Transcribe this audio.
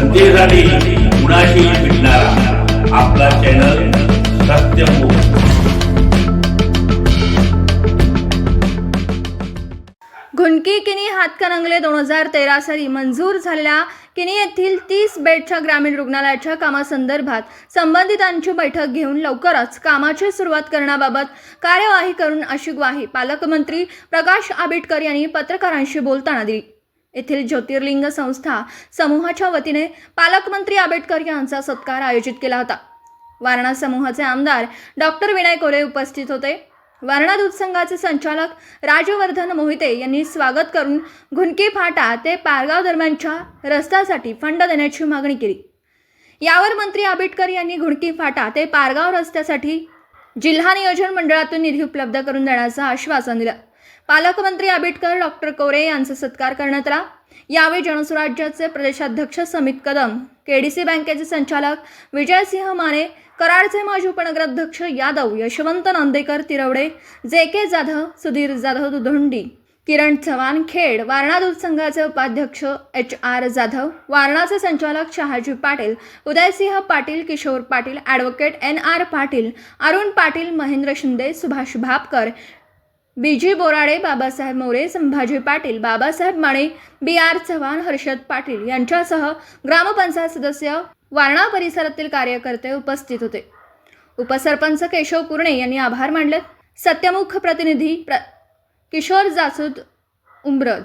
जनतेसाठी कुणाशी भेटणारा आपला चॅनल सत्यमुख घुणकी किनी हातकणंगले दोन हजार तेरा साली मंजूर झालेल्या किनी येथील तीस बेडच्या ग्रामीण रुग्णालयाच्या कामासंदर्भात संबंधितांची बैठक घेऊन लवकरच कामाची सुरुवात करण्याबाबत कार्यवाही करून अशी ग्वाही पालकमंत्री प्रकाश आंबेडकर यांनी पत्रकारांशी बोलताना दिली. येथील ज्योतिर्लिंग संस्था समूहाच्या वतीने पालकमंत्री आंबेडकर यांचा सत्कार आयोजित केला होता. वारणा समूहाचे आमदार डॉक्टर विनय कोरे उपस्थित होते. वारणा दूध संघाचे संचालक राजवर्धन मोहिते यांनी स्वागत करून घुनकी फाटा ते पारगाव दरम्यानच्या रस्त्यासाठी फंड देण्याची मागणी केली. यावर मंत्री आंबेडकर यांनी घुणकी फाटा ते पारगाव रस्त्यासाठी जिल्हा नियोजन मंडळातून निधी उपलब्ध करून देण्याचं आश्वासन दिलं. पालकमंत्री आंबेडकर डॉक्टर कोरे यांचा सत्कार करण्यात आला. यावेळी जनसुराज्याचे प्रदेशाध्यक्ष समित कदम केडीसी बँकेचे संचालक विजयसिंह माने कराडचे माजी उपनगराध्यक्ष यादव यशवंत नांदेकर तिरवडे जे के जाधव सुधीर जाधव दुधोंडी किरण चव्हाण खेड वारणा दूध संघाचे उपाध्यक्ष एच आर जाधव वारणाचे संचालक Shahaji Patil Udaysinh Patil Kishor Patil advocate N R Patil Arun Patil Mahendra Shinde Subhash Bhapkar BG Borade Babasaheb More Sambhaji Patil Babasaheb Mane B R Chavan Harshad Patil यांच्यासह ग्रामपंचायत सदस्य वारणा परिसरातील कार्यकर्ते उपस्थित होते. उपसरपंच केशव कुर्णे यांनी आभार मानले सत्यमुख प्रतिनिधी प्र किशोर जासूद उम्रज.